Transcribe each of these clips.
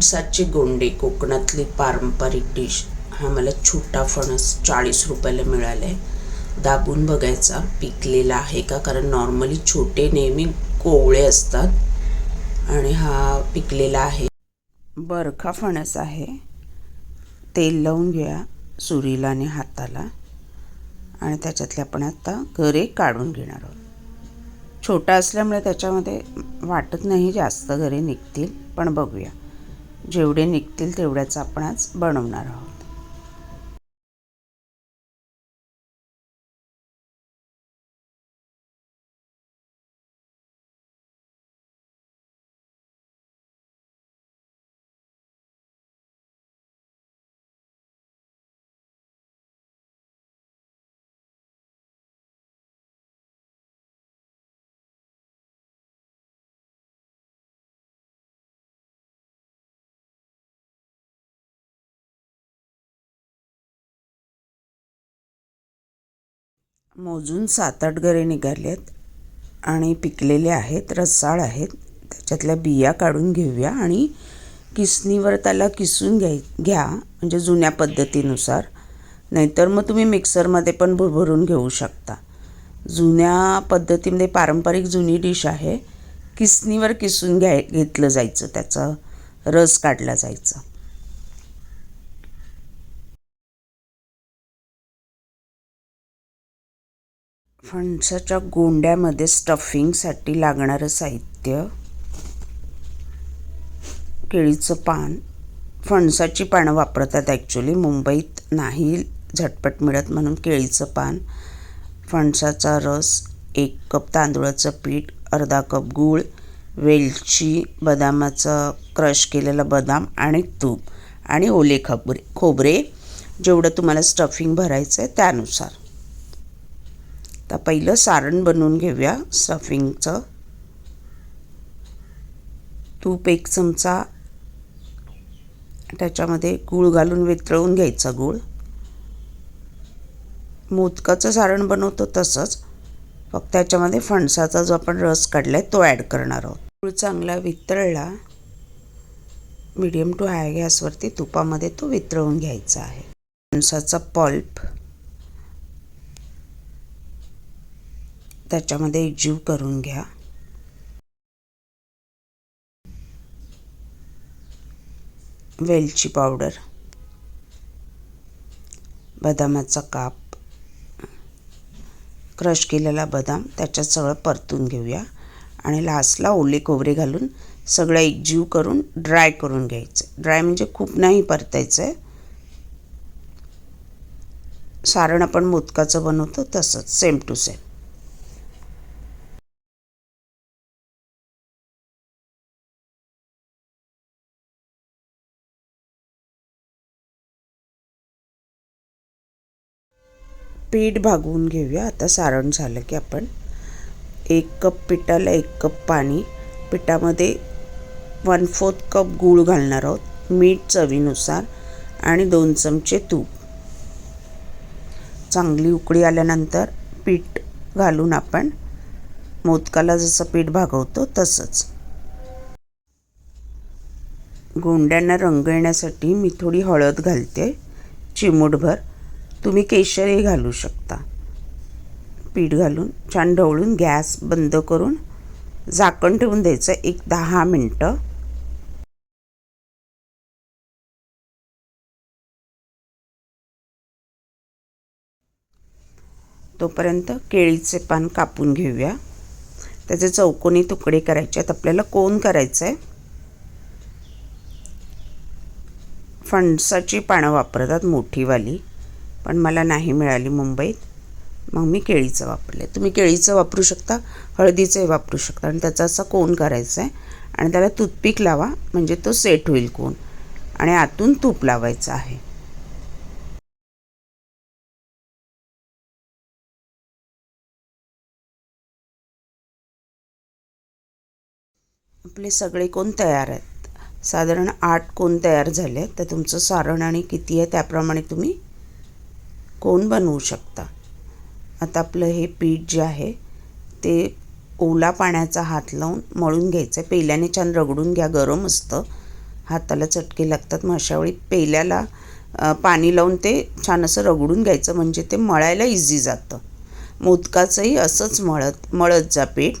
फणसाची गोंडे कोकणातली पारंपरिक डिश. हा मला छोटा फणस चाळीस रुपयाला मिळाला आहे. दाबून बघायचा पिकलेला आहे का? कारण नॉर्मली छोटे नेहमी कोवळे असतात आणि हा पिकलेला आहे. बरखा फणस आहे. तेल लावून घ्या सुरीला आणि हाताला आणि त्याच्यातले आपण आता गरे काढून घेणार आहोत. छोटा असल्यामुळे त्याच्यामध्ये वाटत नाही जास्त घरे निघतील पण बघूया. जेवढे निघतील तेवढ्याच आपण आज बनवणार आहोत. मोजून सात आठ गरे आहेत आणि पिकलेले आहेत रसाळ आहेत. त्याच्यातल्या बिया काढून घेऊया आणि किसणीवर त्याला किसून घ्याय घ्या म्हणजे जुन्या पद्धतीनुसार. नाहीतर मग तुम्ही मिक्सरमध्ये पण भरभरून घेऊ शकता. जुन्या पद्धतीमध्ये पारंपरिक जुनी डिश आहे. किसणीवर किसून घ्याय घेतलं जायचं त्याचं. रस काढला जायचं. फणसाच्या गोंड्यामध्ये स्टफिंगसाठी लागणारं साहित्य केळीचं पान. फणसाची पानं वापरतात ॲक्च्युली मुंबईत नाही झटपट मिळत म्हणून केळीचं पान. फणसाचा रस एक कप तांदूळाचं पीठ अर्धा कप गूळ वेलची बदामाचं क्रश केलेलं बदाम आणि तूप आणि ओले खबरे खोबरे. जेवढं तुम्हाला स्टफिंग भरायचं आहे त्यानुसार. तर पहिलं सारण बनवून घेऊया स्टफिंगचं तूप एक चमचा त्याच्यामध्ये गूळ घालून वितळवून घ्यायचा गूळ. मोदकाचं सारण बनवतो तसंच फक्त त्याच्यामध्ये फणसाचा जो आपण रस काढला आहे तो ॲड करणार आहोत. गूळ चांगला वितळला मीडियम टू हाय गॅसवरती तुपामध्ये तो वितळवून घ्यायचा आहे. फणसाचा पल्प त्याच्यामध्ये एकजीव करून घ्या. वेलची पावडर. बदामाचा काप. क्रश केलेला बदाम त्याच्यात सगळं परतून घेऊया. आणि लास्टला ओले खोबरे घालून सगळं एकजीव करून ड्राय करून घ्यायचं. ड्राय म्हणजे खूप नाही परतायचं. आहे सारण आपण मोदकाचं बनवतो तसंच सेम टू सेम पीठ भागवून घेऊया. आता सारण झालं की आपण एक कप पिठाला एक कप पाणी. पिठामध्ये वन फोर्थ कप गूळ घालणार आहोत. मीठ चवीनुसार आणि दोन चमचे तूप. चांगली उकळी आल्यानंतर पीठ घालून आपण मोदकाला जसं पीठ भागवतो तसंच. गोंड्यांना रंग येण्यासाठी मी थोडी हळद घालते. चिमूटभर. तुम्ही केशरही घालू शकता. पीठ घालून छान ढवळून गॅस बंद करून झाकण ठेवून द्यायचं एक दहा मिनटं. तोपर्यंत केळीचे पान कापून घेऊया. त्याचे चौकोनी तुकडे करायचे आहेत. आपल्याला कोण करायचं आहे फणसाची पानं वापरतात मोठीवाली. पण मला नाही मिळाली मुंबईत. मग मी केळीचं वापरले. तुम्ही केळीचं वापरू शकता हळदीचंही वापरू शकता. आणि त्याचा असा कोण करायचा आहे आणि त्याला टूथपिक लावा म्हणजे तो सेट होईल कोण. आणि आतून तूप लावायचं आहे. आपले सगळे कोण तयार आहेत? साधारण आठ कोण तयार झाले तर तुमचं सारण आणि किती आहे त्याप्रमाणे तुम्ही कोण बनवू शकता? आता आपलं हे पीठ जे आहे ते ओला पाण्याचा हात लावून मळून घ्यायचं आहे पेल्याने छान रगडून घ्या गरम असतं. हाताला चटके लागतात मग अशावेळी पेल्याला पाणी लावून ते छान असं रगडून घ्यायचं म्हणजे ते मळायला इझी जातं. मोदकाचंही असंच मळत मळत जा पीठ.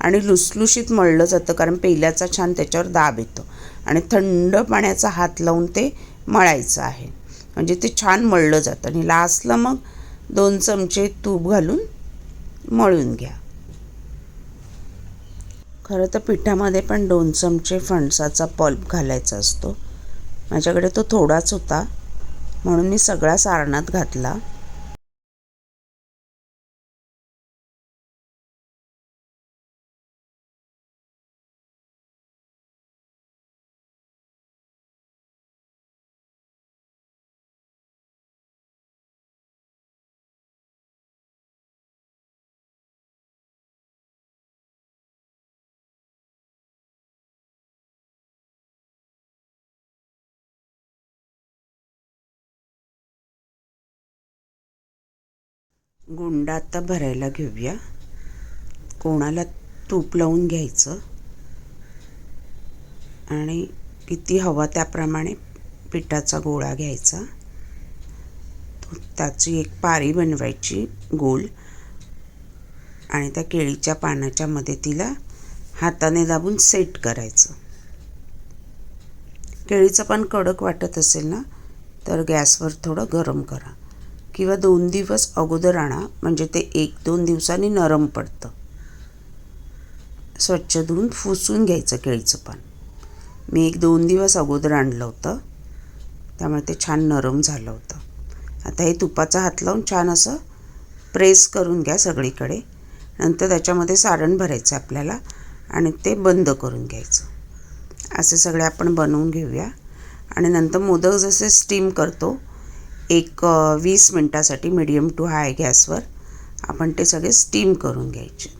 आणि लुसलुशीत मळलं जातं कारण पेल्याचा छान त्याच्यावर दाब येतो. आणि थंड पाण्याचा हात लावून ते मळायचं आहे. म्हणजे ते छान मळलं जातं. आणि लास्टला मग दोन चमचे तूप घालून मळून घ्या. खरं तर पिठामध्ये पण दोन चमचे फणसाचा पल्प घालायचा असतो. माझ्याकडे तो थोडाच होता. म्हणून मी सगळा सारणात घातला. गुंड आता भरायला घेऊया. कोणाला तूप लावून घ्यायचं? आणि किती हवा त्याप्रमाणे पिठाचा गोळा घ्यायचा. त्याची एक पारी बनवायची गोल. आणि त्या केळीच्या पानाच्या मध्ये तिला हाताने दाबून सेट करायचं. केळीचं पान कडक वाटत असेल ना तर गॅसवर थोडं गरम करा. किंवा दोन दिवस अगोदर आणा म्हणजे ते एक दोन दिवसांनी नरम पडतं. स्वच्छ धुवून फुसून घ्यायचं केळीचं पान. मी एक दोन दिवस अगोदर आणलं होतं. त्यामुळे ते छान नरम झालं होतं. आता हे तुपाचा हात लावून छान असं प्रेस करून घ्या सगळीकडे. नंतर त्याच्यामध्ये सारण भरायचं आपल्याला आणि ते बंद करून घ्यायचं. असे सगळे आपण बनवून घेऊया. आणि नंतर मोदक जसे स्टीम करतो एक वीस मिनटासाठी मिडियम टू हाय गॅसवर आपण ते सगळे स्टीम करून घ्यायचे.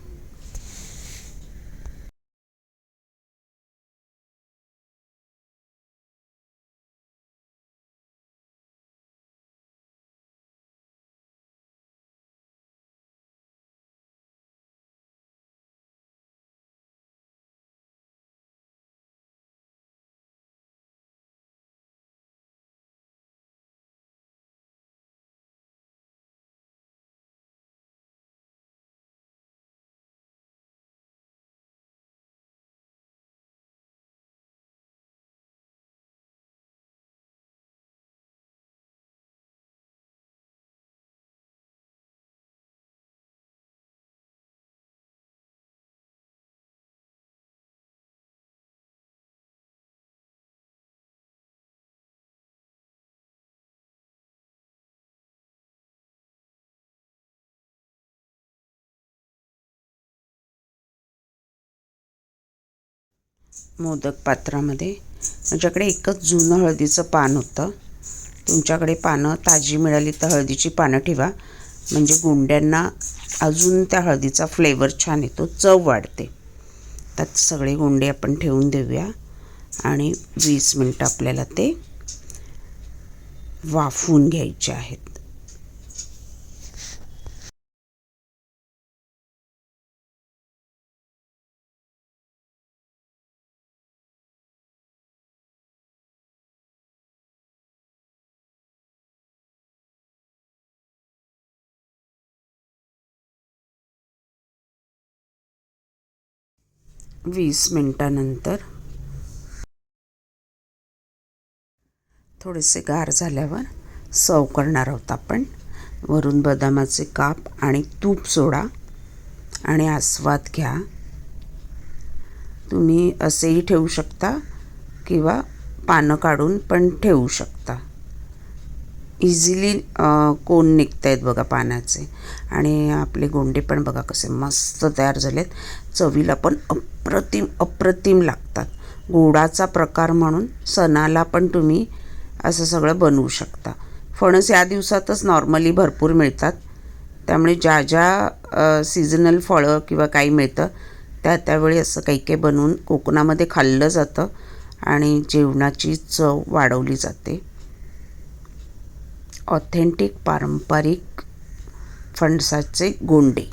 मोदक पात्रामध्ये. माझ्याकडे एकच जुनं हळदीचं पान होतं. तुमच्याकडे पानं ताजी मिळाली तर हळदीची पानं ठेवा. म्हणजे गुंड्यांना अजून त्या हळदीचा फ्लेवर छान येतो चव वाढते. त्यात सगळे गुंडे आपण ठेवून देऊया. आणि वीस मिनटं आपल्याला ते वाफवून घ्यायचे आहेत. वीस मिनटानंतर. थोडेसे गार झाल्यावर सर्व करणार आहोत आपण. वरून बदामाचे काप आणि तूप सोडा आणि आस्वाद घ्या. तुम्ही असेही ठेवू शकता किंवा पानं काढून पण ठेवू शकता. इझिली कोण निघत आहेत बघा पानाचे आणि आपले गोंडे पण बघा कसे मस्त तयार झालेत. चवीला पण अप्रतिम अप्रतिम लागतात. गोडाचा प्रकार म्हणून सणाला पण तुम्ही असं सगळं बनवू शकता. फणस या दिवसातच नॉर्मली भरपूर मिळतात. त्यामुळे ज्या ज्या सीझनल फळं किंवा काही मिळतं त्या त्यावेळी असं काही काही बनवून कोकणामध्ये खाल्लं जातं. आणि जेवणाची चव वाढवली जाते. ऑथेंटिक पारंपरिक फणसाचे गोंडे